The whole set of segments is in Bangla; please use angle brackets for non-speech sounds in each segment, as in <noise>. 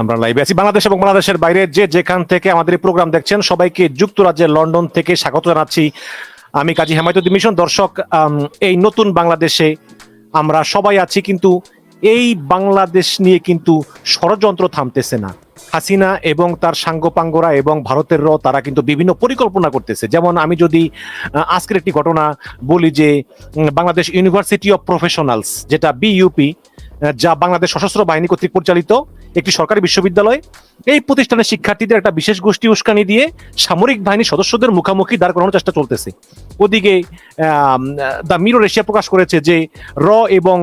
আমরা লাইভে আছি। বাংলাদেশ এবং বাংলাদেশের বাইরে যে যেখান থেকে আমাদের এই প্রোগ্রাম দেখছেন, সবাইকে যুক্তরাজ্যের লন্ডন থেকে স্বাগত জানাচ্ছি। আমি কাজী হেমায়তুদ্দিন মিশন, দর্শক এই নতুন বাংলাদেশে আমরা সবাই আছি, কিন্তু এই বাংলাদেশ নিয়ে কিন্তু ষড়যন্ত্র থামতেছে না। হাসিনা এবং তার সাঙ্গপাঙ্গরা এবং ভারতের র, তারা কিন্তু বিভিন্ন পরিকল্পনা করতেছে। যেমন আমি যদি আজকের একটি ঘটনা বলি যে বাংলাদেশ ইউনিভার্সিটি অফ প্রফেশনালস যেটা বিইউপি যা বাংলাদেশ সশস্ত্র বাহিনী কর্তৃক পরিচালিত একটি সরকারি বিশ্ববিদ্যালয়। এই প্রতিষ্ঠানের শিক্ষার্থীদের একটা বিশেষ গোষ্ঠী উস্কানি দিয়ে সামরিক বাহিনীর সদস্যদের মুখামুখি দাঁড় করানোর চেষ্টা চলতেছে। ওদিকে দ্য মিরর এশিয়া প্রকাশ করেছে যে, র এবং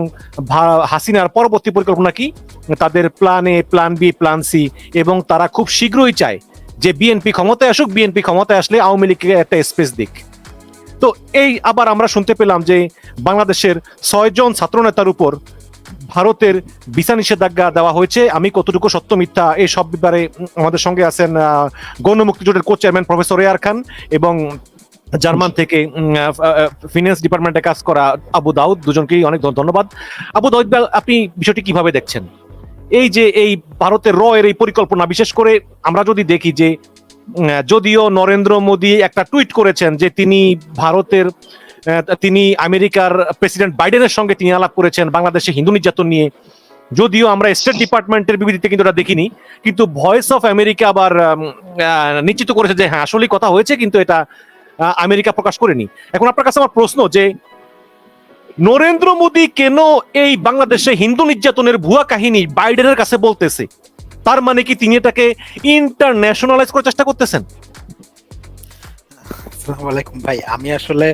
হাসিনার পরবর্তী পরিকল্পনা কি? তাদের plan A plan B plan C এবং তারা খুব শীঘ্রই চায় যে বিএনপি ক্ষমতায় আসুক বিএনপি ক্ষমতায় আসলে আওয়ামী লীগকে একটা স্পেস দিক। তো এই আবার আমরা শুনতে পেলাম যে বাংলাদেশের ছয়জন ছাত্রনেতার উপর ভারতের ভিসা নিষেধাজ্ঞা দেওয়া হয়েছে। আমি কতটুকু সত্য, মিথ্যা এই সব ব্যাপারে আমাদের সঙ্গে আছেন গণ মুক্তিজোটের কো চেয়ারম্যান প্রফেসর এয়ার খান এবং জার্মান থেকে ফিনান্স ডিপার্টমেন্টে কাজ করা আবু দাউদ। দুজনকেই অনেক ধন্যবাদ। আবু দাউদ আপনি বিষয়টি কীভাবে দেখছেন? এই যে এই ভারতের র এর এই পরিকল্পনা, বিশেষ করে আমরা যদি দেখি যে যদিও নরেন্দ্র মোদী একটা টুইট করেছেন যে তিনি ভারতের তিনি আমেরিকার প্রেসিডেন্ট বাইডেনের সঙ্গে তিনি আলাপ করেছেন বাংলাদেশে হিন্দু নির্যাতন নিয়ে। যদিও আমরা স্টেট ডিপার্টমেন্টের বিবৃতিতে কিন্তু এটা দেখিনি, কিন্তু ভয়েস অফ আমেরিকা আবার নিশ্চিত করেছে যে হ্যাঁ আসলেই কথা হয়েছে, কিন্তু এটা আমেরিকা প্রকাশ করেনি। এখন আপনার কাছে আমার প্রশ্ন যে, নরেন্দ্র মোদী কেন এই বাংলাদেশে হিন্দু নির্যাতনের ভুয়া কাহিনী বাইডেনের কাছে বলতেছে? তার মানে কি তিনি এটাকে ইন্টারন্যাশনালাইজ করার চেষ্টা করতেছেন? আসসালামু আলাইকুম ভাই, আমি আসলে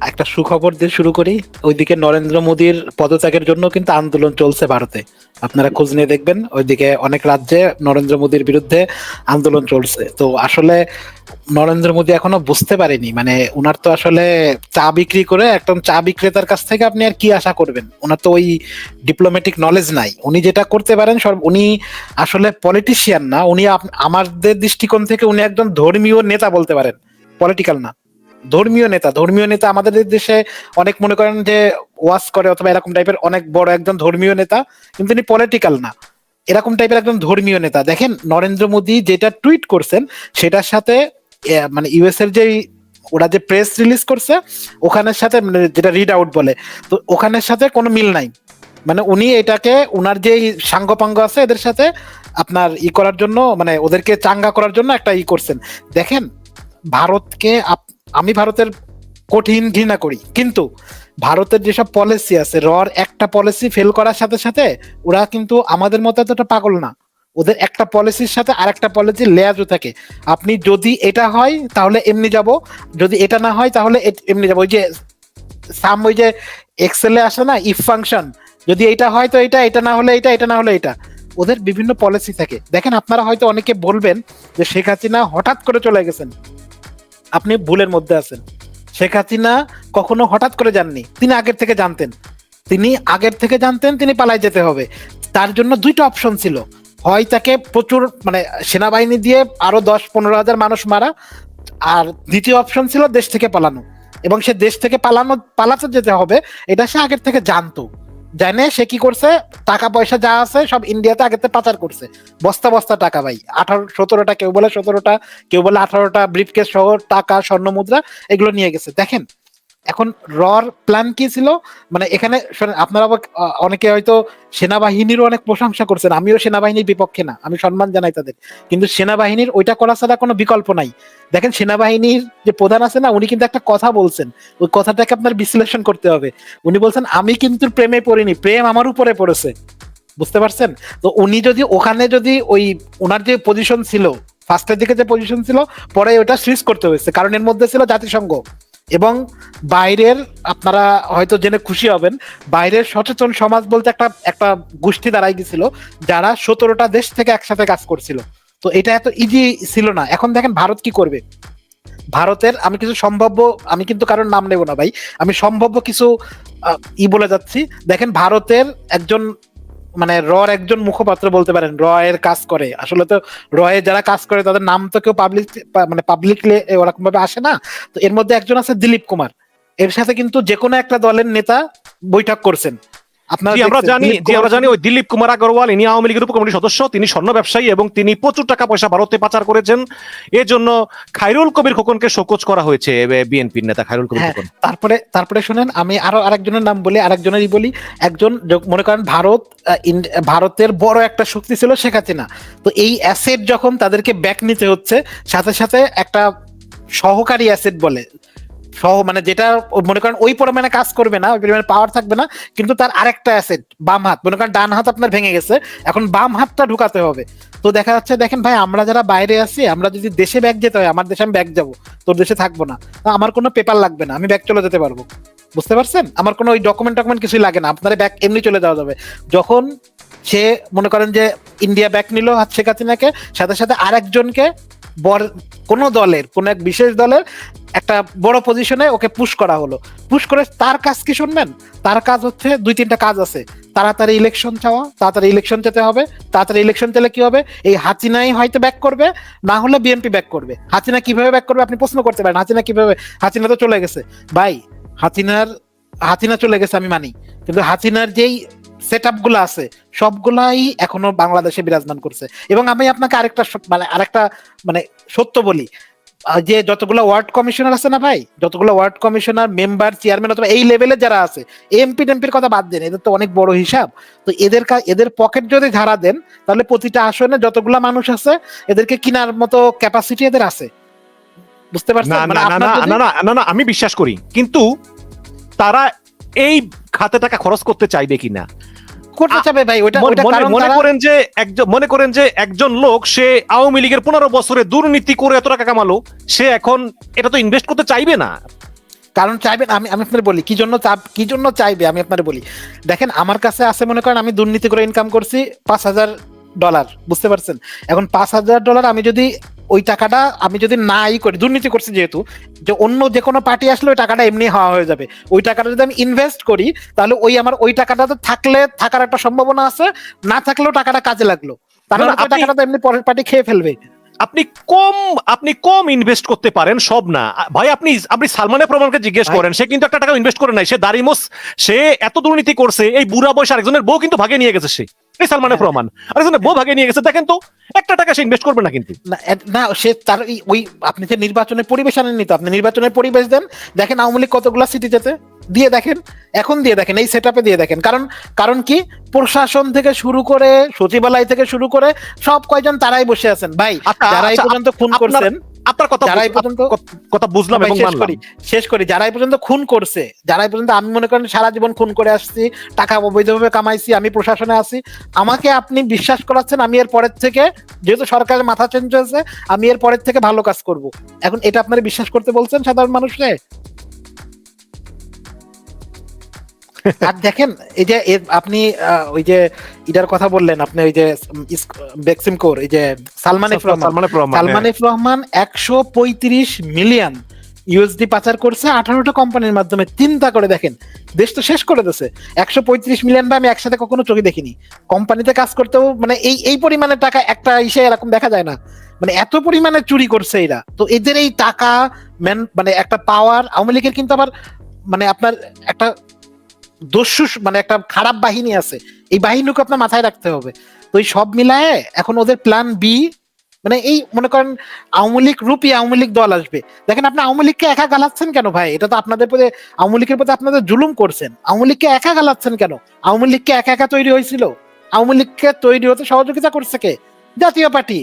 একটা সুখবর দিয়ে শুরু করি। ওইদিকে নরেন্দ্র মোদীর পদত্যাগের জন্য কিন্তু আন্দোলন চলছে ভারতে। আপনারা খোঁজ নিয়ে দেখবেন, ওইদিকে অনেক রাজ্যে নরেন্দ্র মোদীর বিরুদ্ধে আন্দোলন চলছে। তো আসলে নরেন্দ্র মোদী এখনও বুঝতে পারেনি মানে ওনার তো আসলে চা বিক্রি করে একদম চা বিক্রেতার কাছ থেকে আপনি আর কি আশা করবেন? ওনার তো ওই ডিপ্লোম্যাটিক নলেজ নাই। উনি যেটা করতে পারেন, সব উনি আসলে পলিটিশিয়ান না, উনি আমাদের দৃষ্টিকোণ থেকে উনি একজন ধর্মীয় নেতা বলতে পারেন। পলিটিক্যাল না। ধর্মীয় নেতা। ধর্মীয় নেতা আমাদের দেশে অনেক মনে করেন যে ওয়াজ করে অথবা এরকম টাইপের অনেক বড় একজন ধর্মীয় নেতা, কিন্তু তিনি পলিটিক্যাল না। এরকম টাইপের একজন ধর্মীয় নেতা। দেখেন, নরেন্দ্র মোদী যেটা টুইট করছেন, সেটার সাথে মানে ইউএস এর যে ওরা যে প্রেস রিলিজ করছে, ওখানের সাথে মানে যেটা রিড আউট বলে, তো ওখানের সাথে কোনো মিল নাই। মানে উনি এটাকে, উনার যে সাঙ্গপাঙ্গ আছে, এদের সাথে আপনার ই করার জন্য মানে ওদেরকে চাঙ্গা করার জন্য একটা ই করছেন। দেখেন ভারতকে আমি ভারতের কঠিন ঘৃণা করি। কিন্তু ভারতের যেসব পলিসি আছে, রর একটা পলিসি ফেল করার সাথে সাথে ওরা কিন্তু আমাদের মতো এতটা পাগল না। ওদের একটা পলিসির সাথে আরেকটা পলিসি লেয়াজও থাকে। আপনি যদি এটা হয়, তাহলে এমনি যাব। যদি এটা না হয়, তাহলে এমনি যাব। ওই যে সাম ওই যে এক্সেলে আসে না ইফ ফাংশন যদি এটা হয় তো এটা এটা না হলে এটা এটা না হলে এটা ওদের বিভিন্ন পলিসি থাকে। দেখেন, আপনারা হয়তো অনেকে বলবেন যে শেখ হাসিনা হঠাৎ করে চলে গেছেন। আপনি ভুলের মধ্যে আছেন। শেখ হাসিনা কখনো হঠাৎ করে যাননি, তিনি আগের থেকে জানতেন। তিনি আগের থেকে জানতেন, তিনি পালায় যেতে হবে। তার জন্য দুইটা অপশন ছিল। হয় তাকে প্রচুর মানে সেনাবাহিনী দিয়ে আরও দশ, পনেরো হাজার মানুষ মারা। আর দ্বিতীয় অপশন ছিল দেশ থেকে পালানো। এবং সে দেশ থেকে পালানো, পালাতে যেতে হবে, এটা সে আগের থেকে জানতো। জানে সে কি করছে? টাকা পয়সা যা আছে সব ইন্ডিয়াতে আগেতে পাচার করছে। বস্তা বস্তা টাকা ভাই। আঠারো, সতেরোটা, কেউ বলে সতেরোটা, কেউ বলে আঠারোটা ব্রিফকেস সহ টাকা, স্বর্ণ মুদ্রা, এগুলো নিয়ে গেছে। দেখেন এখন রর প্ল্যান কি ছিল? মানে এখানে আপনারা আবার অনেকে হয়তো সেনাবাহিনীরও অনেক প্রশংসা করছেন। আমিও সেনাবাহিনীর বিপক্ষে না, আমি সম্মান জানাই তাদের। কিন্তু সেনাবাহিনীর ওইটা করা ছাড়া কোনো বিকল্প নাই। দেখেন সেনাবাহিনীর যে প্রধান আছে না, উনি কিন্তু একটা কথা বলছেন। ওই কথাটাকে আপনার বিশ্লেষণ করতে হবে। উনি বলছেন, আমি কিন্তু প্রেমে পড়িনি, প্রেম আমার উপরে পড়েছে। বুঝতে পারছেন? তো উনি যদি ওখানে যদি ওই ওনার যে পজিশন ছিল ফার্স্টের দিকে যে পজিশন ছিল, পরে ওটা সুইচ করতে হয়েছে। কারণ এর মধ্যে ছিল জাতিসংঘ। এবং বাইরের আপনারা হয়তো জেনে খুশি হবেন, বাইরের সচেতন সমাজ বলতে একটা একটা গোষ্ঠী দাঁড়াই গেছিল, যারা সতেরোটা দেশ থেকে একসাথে কাজ করছিল। তো এটা এত ইজি ছিল না। এখন দেখেন ভারত কি করবে? ভারতের আমি কিছু সম্ভাব্য, আমি কিন্তু কারোর নাম নেব না ভাই, আমি সম্ভাব্য কিছু ই বলে যাচ্ছি। দেখেন ভারতের একজন মানে রর একজন মুখপাত্র বলতে পারেন র এর কাজ করে। আসলে তো র এর যারা কাজ করে, তাদের নাম তো কেউ পাবলিক মানে পাবলিকলি ওরকম ভাবে আসে না। তো এর মধ্যে একজন আছে দিলীপ কুমার। এর সাথে কিন্তু যে কোনো একটা দলের নেতা বৈঠক করছেন। আমরা জানি জি আমরা জানি ওই দিলীপ কুমার আগরওয়াল ইনি আওয়ামী লীগের উপকমিটির সদস্য তিনি স্বর্ণ ব্যবসায়ী এবং তিনি প্রচুর টাকা পয়সা ভারতে পাচার করেছেন। এজন্য খাইরুল কবির খোকনকে শোকজ করা হয়েছে বিএনপির নেতা খাইরুল কবির হ্যাঁ, খোকন। তারপরে তারপরে শুনেন আমি আরও আরেকজনের নাম বলি আরেকজনেরই বলি। একজন মনে করেন ভারত ভারতের বড় একটা শক্তি ছিল শেখ হাসিনা। তো এই অ্যাসেট যখন তাদেরকে ব্যাক নিতে হচ্ছে সাথে সাথে একটা সহকারী অ্যাসেট বলে সহ মানে যেটা মনে করেন ওই পরিমাণে কাজ করবে না, ওই পরিমাণে পাওয়ার থাকবে না, কিন্তু তার আরেকটা অ্যাসেট বাম হাত। মনে করেন ডান হাত আপনার ভেঙে গেছে, এখন বাম হাতটা ঢুকাতে হবে। তো দেখা যাচ্ছে, দেখেন ভাই, আমরা যারা বাইরে আছি, আমরা যদি দেশে ব্যাগ যেতে হয়, আমার দেশে আমি ব্যাগ যাব, তোর দেশে থাকব না। আমার কোনো পেপার লাগবে না, আমি ব্যাগ চলে যেতে পারব। বুঝতে পারছেন? আমার কোনো ওই ডকুমেন্ট টকুমেন্ট কিছুই লাগে না, আপনার ব্যাগ এমনি চলে যাওয়া যাবে। যখন সে মনে করেন যে ইন্ডিয়া ব্যাক নিল হাত শেখ হাসিনাকে, সাথে সাথে আরেকজনকে কোন দলের, কোন এক বিশেষ দলের একটা বড় পজিশনে ওকে পুশ করা হলো। পুশ করে তার কাজ কি শুনবেন তার কাজ হচ্ছে দুই, তিনটা কাজ আছে। তাড়াতাড়ি ইলেকশন চাওয়া, তাড়াতাড়ি ইলেকশন যেতে হবে, তাড়াতাড়ি ইলেকশন চলে কি হবে? এই হাসিনাই হয়তো ব্যাক করবে, না হলে বিএনপি ব্যাক করবে। হাসিনা কীভাবে ব্যাক করবে আপনি প্রশ্ন করতে পারেন। হাসিনা কীভাবে হাসিনা তো চলে গেছে। ভাই হাসিনার হাসিনা চলে গেছে আমি মানি। কিন্তু হাসিনার যেই সেটগুলো আছে সবগুলাই এখনও বাংলাদেশে বিরাজমান করছে। এবং আমি আপনাকে আরেকটা মানে আরেকটা মানে সত্য বলি যে যতগুলো ওয়ার্ড কমিশনার আছে না ভাই যতগুলো ওয়ার্ড কমিশনার মেম্বার চেয়ারম্যান অথবা এই লেভেলে যারা আছে এমপি টেমপির কথা বাদ দেন এদের তো অনেক বড় হিসাব। তো এদের এদের পকেট যদি ঝাড়া দেন তাহলে প্রতিটা আসনে যতগুলা মানুষ আছে এদেরকে কেনার মতো ক্যাপাসিটি এদের আছে। বুঝতে পারছেন? না মানে না আমি বিশ্বাস করি কিন্তু তারা এই খাতে টাকা খরচ করতে চাইবে কিনা? করতে চাবে ভাই? মনে- করেন যে একজন মনে করেন যে একজন লোক সে আওয়ামী লীগের পনেরো বছরে দুর্নীতি করে এত টাকা কামালো সে এখন এটা তো ইনভেস্ট করতে চাইবে না। কারণ চাইবেন আমি আমি আপনার বলি কি জন্য চাপ- কি জন্য চাইবে? আমি আপনার বলি। দেখেন আমার কাছে আছে মনে করেন আমি দুর্নীতি করে ইনকাম করছি পাঁচ হাজার ডলার বুঝতে পারছেন? এখন পাঁচ হাজার ডলার আমি যদি ওই টাকাটা আমি যদি নাই করি দুর্নীতি করছি যেহেতু যে অন্য যে কোনো পার্টি আসলে ওই টাকাটা এমনি হওয়া হয়ে যাবে। ওই টাকাটা যদি আমি ইনভেস্ট করি তাহলে ওই আমার ওই টাকাটা তো থাকলে থাকার একটা সম্ভাবনা আছে না থাকলেও টাকাটা কাজে লাগল। তাহলে ওই টাকাটা তো এমনি পরের পার্টি খেয়ে ফেলবে। আপনি কম আপনি কম ইনভেস্ট করতে পারেন সব না। ভাই আপনি আপনি সালমানের প্রমাণকে জিজ্ঞেস করেন সে কিন্তু একটা টাকা ইনভেস্ট করে নাই সে দারিমোস সে এত দুর্নীতি করছে এই বুড়া বয়স আরেকজনের বউ কিন্তু ভাগে নিয়ে গেছে সে। এই সালমানের। প্রমাণ। আরেকজনের বউ ভাগে নিয়ে গেছে দেখেন তো একটা টাকা সে ইনভেস্ট করবে না কিন্তু। না সে তার ওই আপনি যে নির্বাচনের পরিবেশ আনেননি তো আপনি নির্বাচনের পরিবেশ দেন দেখেন আওয়ামী লীগ কতগুলা সিটি যেতে দিয়ে দেখেন এখন দিয়ে দেখেন এই সেট দিয়ে দেখেন। কারণ কারণ কি প্রশাসন থেকে শুরু করে সচিবালয় থেকে শুরু করে সব কয়জন তারাই বসে আছেন। ভাই আচ্ছা, যারা এই আচ্ছা, পর্যন্ত খুন করছেন আপনার কথা যারা পর্যন্ত- কথা বুঝলাম এবং শেষ করি শেষ করি যারা পর্যন্ত খুন করছে যারা পর্যন্ত আমি মনে করেন সারা জীবন খুন করে আসছি টাকা অবৈধভাবে কামাইছি আমি প্রশাসনে আছি আমাকে আপনি বিশ্বাস করাচ্ছেন আমি এর পরের থেকে যেহেতু সরকারের মাথা চেঞ্জ হয়েছে আমি এর পরের থেকে ভালো কাজ করব। এখন এটা আপনারা বিশ্বাস করতে বলছেন সাধারণ মানুষকে <laughs> আর দেখেন এই যে আপনি ওই যে ইটার কথা বললেন আপনি ওই যে বেক্সিম কোর এই যে সালমান এফ রহমান সালমান এফ রহমান একশো পঁয়ত্রিশ মিলিয়ন ইউএসডি পাচার করছে আঠারোটা কোম্পানির মাধ্যমে। চিন্তা করে দেখেন দেশ তো শেষ করে দিয়েছে একশো পঁয়ত্রিশ মিলিয়ন বা আমি একসাথে কখনো চোখে দেখিনি। কোম্পানিতে কাজ করতেও মানে এই এই পরিমাণে টাকা একটা ইসে এরকম দেখা যায় না। মানে এত পরিমাণে চুরি করছে এরা। তো এদের এই টাকা ম্যান মানে একটা পাওয়ার আওয়ামী লীগের কিন্তু আবার মানে আপনার একটা দস্যু মানে একটা খারাপ বাহিনী আছে, এই বাহিনীকে আপনার মাথায় রাখতে হবে। তো এই সব মিলায়ে এখন ওদের প্ল্যান বি মানে এই মনে করেন আওয়ামী লীগ রূপী আওয়ামী লীগ দল আসবে। দেখেন আপনি আওয়ামী লীগকে একা গালাচ্ছেন কেন ভাই? এটা তো আপনাদের প্রতি আওয়ামী লীগের প্রতি আপনাদের জুলুম করছেন। আওয়ামী লীগকে একা গালাচ্ছেন কেন? আওয়ামী লীগকে একা একা তৈরি হয়েছিল? আওয়ামী লীগকে তৈরি হতে সহযোগিতা করছে কে? জাতীয় পার্টি।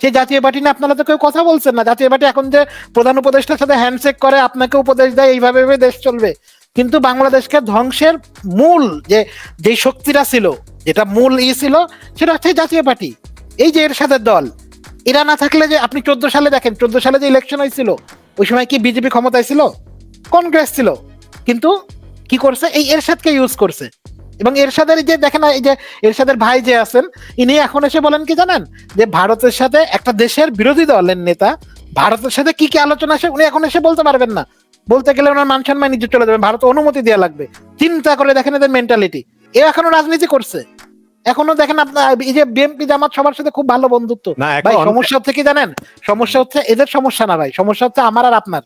সেই জাতীয় পার্টি না আপনারা তো কেউ কথা বলছেন না। জাতীয় পার্টি এখন যে প্রধান উপদেষ্টার সাথে হ্যান্ডশেক করে, আপনাকে উপদেশ দেয় এইভাবে দেশ চলবে। কিন্তু বাংলাদেশকে ধ্বংসের মূল যে যে শক্তিটা ছিল যেটা মূল ই ছিল সেটা হচ্ছে জাতীয় পার্টি। এই যে এরশাদের দল এরা না থাকলে যে আপনি চোদ্দ সালে দেখেন চোদ্দ সালে যে ইলেকশন হয়েছিল ওই সময় কি বিজেপি ক্ষমতায় ছিল? কংগ্রেস ছিল। কিন্তু কি করছে? এই এরশাদকে ইউজ করছে। এবং এরশাদের যে দেখেন না, এই যে এরশাদের ভাই যে আছেন ইনি এখন এসে বলেন কি জানেন? যে ভারতের সাথে একটা দেশের বিরোধী দলের নেতা ভারতের সাথে কি কি আলোচনা আসে উনি এখন এসে বলতে পারবেন না। বলতে গেলে ওনার মান সম্মান নিজে চলে যাবে ভারত অনুমতি দেওয়া লাগবে। চিন্তা করে দেখেন এদের মেন্টালিটি এ এখনও রাজনীতি করছে। এখনও দেখেন আপনার এই যে বিএনপি জামাত সবার সাথে খুব ভালো বন্ধুত্ব। ভাই সমস্যা হচ্ছে কি জানেন? সমস্যা হচ্ছে এদের সমস্যা না ভাই সমস্যা হচ্ছে আমার আর আপনার।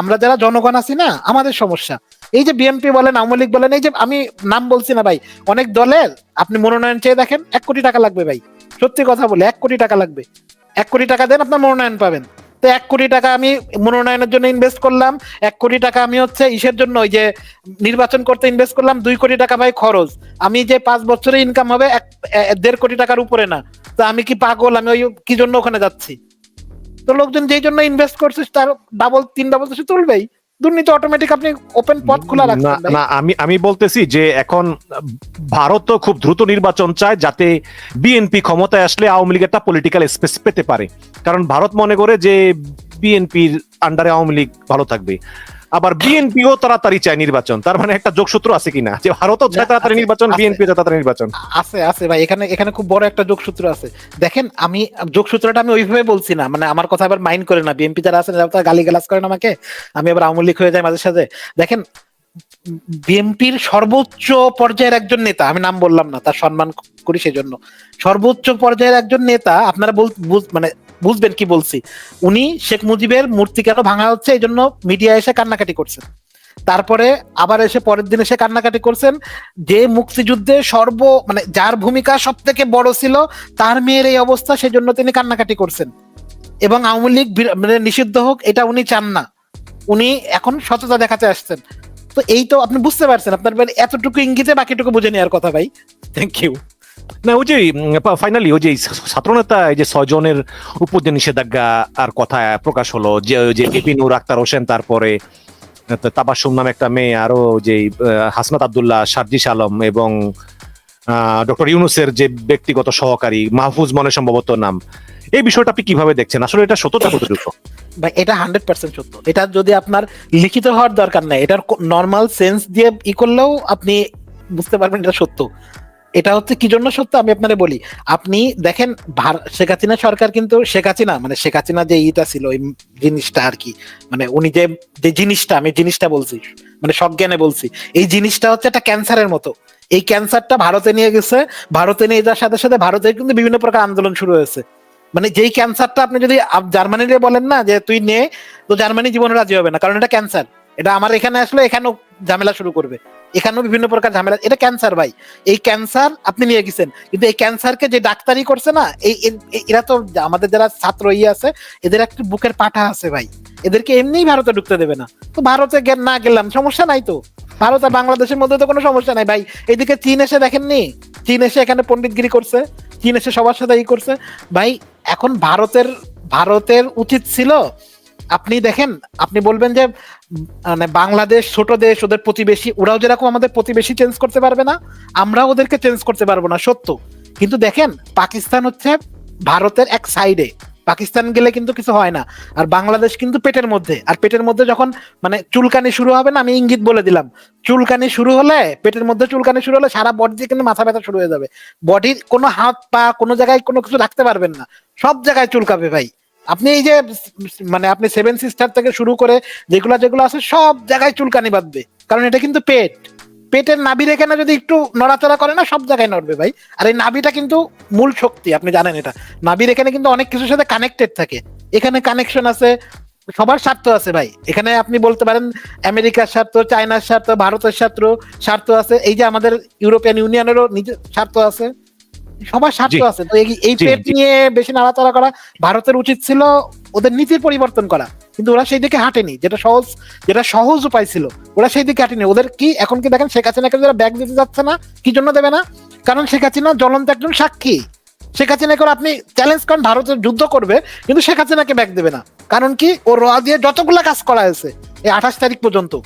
আমরা যারা জনগণ আছি না আমাদের সমস্যা। এই যে বিএনপি বলেন আওয়ামী লীগ বলেন এই যে আমি নাম বলছি না ভাই অনেক দলের আপনি মনোনয়ন চেয়ে দেখেন এক কোটি টাকা লাগবে ভাই। সত্যি কথা বলে এক কোটি টাকা লাগবে। এক কোটি টাকা দেন আপনার মনোনয়ন পাবেন। তো এক কোটি টাকা আমি মনোনয়নের জন্য ইনভেস্ট করলাম, এক কোটি টাকা আমি হচ্ছে ইসের জন্য ওই যে নির্বাচন করতে ইনভেস্ট করলাম, দুই কোটি টাকা ভাই খরচ। আমি যে পাঁচ বছরে ইনকাম হবে, এক দেড় কোটি টাকার উপরে না। তো আমি কি পাগল? আমি ওই কি জন্য ওখানে যাচ্ছি? তো লোকজন যেই জন্য ইনভেস্ট করছিস তার ডাবল তিন ডাবল তো সে তুলবেই। দুর্নীতি অটোমেটিক আপনি ওপেন পথ খোলা রাখছেন। না আমি আমি বলতেছি যে এখন ভারত তো খুব দ্রুত নির্বাচন চায় যাতে বিএনপি ক্ষমতায় আসলে আওয়ামী লীগ একটা পলিটিক্যাল স্পেস পেতে পারে কারণ ভারত মনে করে যে বিএনপির আন্ডারে আওয়ামী লীগ ভালো থাকবে আবার বিএনপিও তাড়াতাড়ি চায় নির্বাচন। তার মানে একটা যোগসূত্র আছে কিনা? যে ভারতও চায় তাড়াতাড়ি নির্বাচন। বিএনপি তাড়াতাড়ি নির্বাচন। আছে আছে ভাই এখানে এখানে খুব বড় একটা যোগসূত্র আছে। দেখেন আমি যোগসূত্রটা আমি ওইভাবে বলছি না মানে আমার কথা আবার মাইন্ড করে না। বিএনপি যারা আছে যারা গালি গালাজ করেন আমাকে আমি আবার আওয়ামী লীগ হয়ে যাই মাঝে সাথে দেখেন বিএনপির সর্বোচ্চ পর্যায়ের একজন নেতা, আমি নাম বললাম না, তার সম্মান করি সেজন্য। সর্বোচ্চ পর্যায়ের একজন নেতা, আপনারা মানে বুঝবেন কি বলছি। উনি শেখ মুজিবের মূর্তি কেন ভাঙা হচ্ছে এই জন্য মিডিয়া এসে কান্নাকাটি করছেন। তারপরে আবার এসে পরের দিন এসে কান্নাকাটি করছেন যে মুক্তিযুদ্ধে সর্ব মানে যার ভূমিকা সব থেকে বড় ছিল, তার মেয়ের এই অবস্থা, সেজন্য তিনি কান্নাকাটি করছেন। এবং আওয়ামী লীগ মানে নিষিদ্ধ হোক, এটা উনি চান না। উনি এখন সততা দেখাতে আসছেন। তো এই তো আপনি বুঝতে পারছেন, আপনার মানে এতটুকু ইঙ্গিতে বাকিটুকু বুঝে নেওয়ার কথা ভাই। থ্যাংক ইউ না, ওই যে ফাইনালি ওই যে ছাত্রনেতা এই যে ছয়জনের উপর যে নিষেধাজ্ঞা আর কথা প্রকাশ হলো, যে ওই যে বিপিনুর আক্তার হোসেন তারপরে তাবাসুম নামে একটা মেয়ে, আরও যে হাসনাত আব্দুল্লাহ, সার্জিস আলম এবং ডক্টর ইউনুসের যে ব্যক্তিগত সহকারী মাহফুজ মনে সম্ভবত নাম। এই বিষয়টা আপনি কীভাবে দেখছেন? আসলে এটা সত্যতা কতটুকু? ভাই, এটা হান্ড্রেড পার্সেন্ট সত্য। এটা যদি আপনার লিখিত হওয়ার দরকার নাই, এটার নর্মাল সেন্স দিয়ে ই করলেও আপনি বুঝতে পারবেন এটা সত্য। এটা হচ্ছে কি জন্য সত্য? আমি আপনারে বলি, আপনি দেখেন শেখ হাসিনা সরকার কিন্তু শেখ হাসিনা মানে শেখ হাসিনা যে ইটা ছিল ওই জিনিসটা আর কি মানে উনি যে যে জিনিসটা, আমি জিনিসটা বলছি মানে সজ্ঞানে বলছি, এই জিনিসটা হচ্ছে একটা ক্যান্সারের মতো। এই ক্যান্সারটা ভারতে নিয়ে গেছে, ভারতে নিয়ে যাওয়ার সাথে সাথে ভারতে কিন্তু বিভিন্ন প্রকার আন্দোলন শুরু হয়েছে। মানে যেই ক্যান্সারটা আপনি যদি জার্মানিরে বলেন না যে তুই নে, তো জার্মানি জীবনে রাজি হবে না। কারণ এটা ক্যান্সার। এটা আমার এখানে আসলে এখানেও ঝামেলা শুরু করবে। এখানেও বিভিন্ন প্রকার ঝামেলা। এটা ক্যান্সার ভাই। এই ক্যান্সার আপনি নিয়ে গেছেন। কিন্তু এই ক্যান্সারকে যে ডাক্তারি করছে না, এই এরা তো আমাদের যারা ছাত্র ইয়ে আছে, এদের একটা বুকের পাঠা আছে ভাই। এদেরকে এমনিই ভারতে ঢুকতে দেবে না। তো ভারতে না গেলাম, সমস্যা নাই তো। ভারত আর বাংলাদেশের মধ্যে তো কোনো সমস্যা নাই ভাই। এদিকে চীন এসে দেখেননি? চীন এসে এখানে পণ্ডিতগিরি করছে। চীন এসে সবার সাথে ই করছে। ভাই এখন ভারতের ভারতের উচিত ছিল, আপনি দেখেন, আপনি বলবেন যে মানে বাংলাদেশ ছোট দেশ, ওদের প্রতিবেশী, ওরাও যেরকম আমাদের প্রতিবেশী চেঞ্জ করতে পারবে না, আমরাও ওদেরকে চেঞ্জ করতে পারব না, সত্য। কিন্তু দেখেন, পাকিস্তান হচ্ছে ভারতের এক সাইডে পাকিস্তান গেলে কিন্তু কিছু হয় না। আর বাংলাদেশ কিন্তু পেটের মধ্যে। আর পেটের মধ্যে যখন মানে চুলকানি শুরু হবে না, আমি ইঙ্গিত বলে দিলাম। চুলকানি শুরু হলে, পেটের মধ্যে চুলকানি শুরু হলে সারা বডি কিন্তু মাথা ব্যথা শুরু হয়ে যাবে। বডির কোনো হাত পা, কোনো জায়গায় কোনো কিছু রাখতে পারবেন না। সব জায়গায় চুলকাবে ভাই। আপনি এই যে মানে আপনি সেভেন সিস্টার থেকে শুরু করে যেগুলো যেগুলো আছে, সব জায়গায় চুলকানি বাঁধবে। কারণ এটা কিন্তু পেট। পেটের নাভির এখানে যদি একটু নড়াচড়া করে না, সব জায়গায় নড়বে ভাই। আর এই নাভিটা কিন্তু মূল শক্তি, আপনি জানেন এটা। নাভির এখানে কিন্তু অনেক কিছুর সাথে কানেক্টেড থাকে। এখানে কানেকশন আছে, সবার স্বার্থ আছে ভাই। এখানে আপনি বলতে পারেন, আমেরিকার স্বার্থ, চায়নার স্বার্থ, ভারতের স্বার্থ স্বার্থ আছে। এই যে আমাদের ইউরোপিয়ান ইউনিয়নেরও নিজের স্বার্থ আছে। সবার স্বার্থ আছে। তো এই- পেট নিয়ে বেশি নাড়াচাড়া করা ভারতের উচিত ছিল ওদের নীতির পরিবর্তন করা। কিন্তু ওরা সেই দিকে হাঁটেনি যেটা সহজ যেটা সহজ উপায় ছিল। ওরা সেই দিকে হাঁটেনি। ওদের কি এখন কি দেখেন শেখ হাসিনাকে যারা ব্যাগ দিতে যাচ্ছে না কি জন্য দেবে না? কারণ শেখ হাসিনা জ্বলন্ত একজন সাক্ষী। শেখ হাসিনাকে আপনি চ্যালেঞ্জ করেন ভারতের যুদ্ধ করবে কিন্তু শেখ হাসিনাকে ব্যাগ দেবে না। কারণ কি? ও র দিয়ে যতগুলা কাজ করা হয়েছে এই আঠাশ তারিখ পর্যন্ত।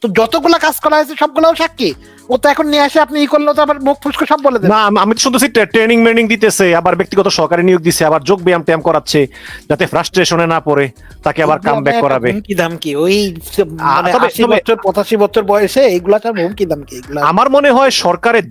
তো যতগুলা কাজ করা হয়েছে সবগুলোও সাক্ষী। ও তো এখন নিয়ে আসে আপনি ই করলে তো আবার মুখ ফুসকে সব বলে দেবে। না আমি তো শুনতেছি ট্রেনিং মেনিং দিতেছে আবার ব্যক্তিগত সহকারী নিয়োগ দিছে আবার যোগ ব্যায়াম ট্যাম করাচ্ছে যাতে ফ্রাস্ট্রেশনে না পড়ে তাকে আবার কাম ব্যাক করাবে। কি দাম কি? ওই মানে আশি বছর পঁচাশি বছর বয়সে এইগুলা তার হুমকি দামকি এগুলা আমার মনে হয় সরকারের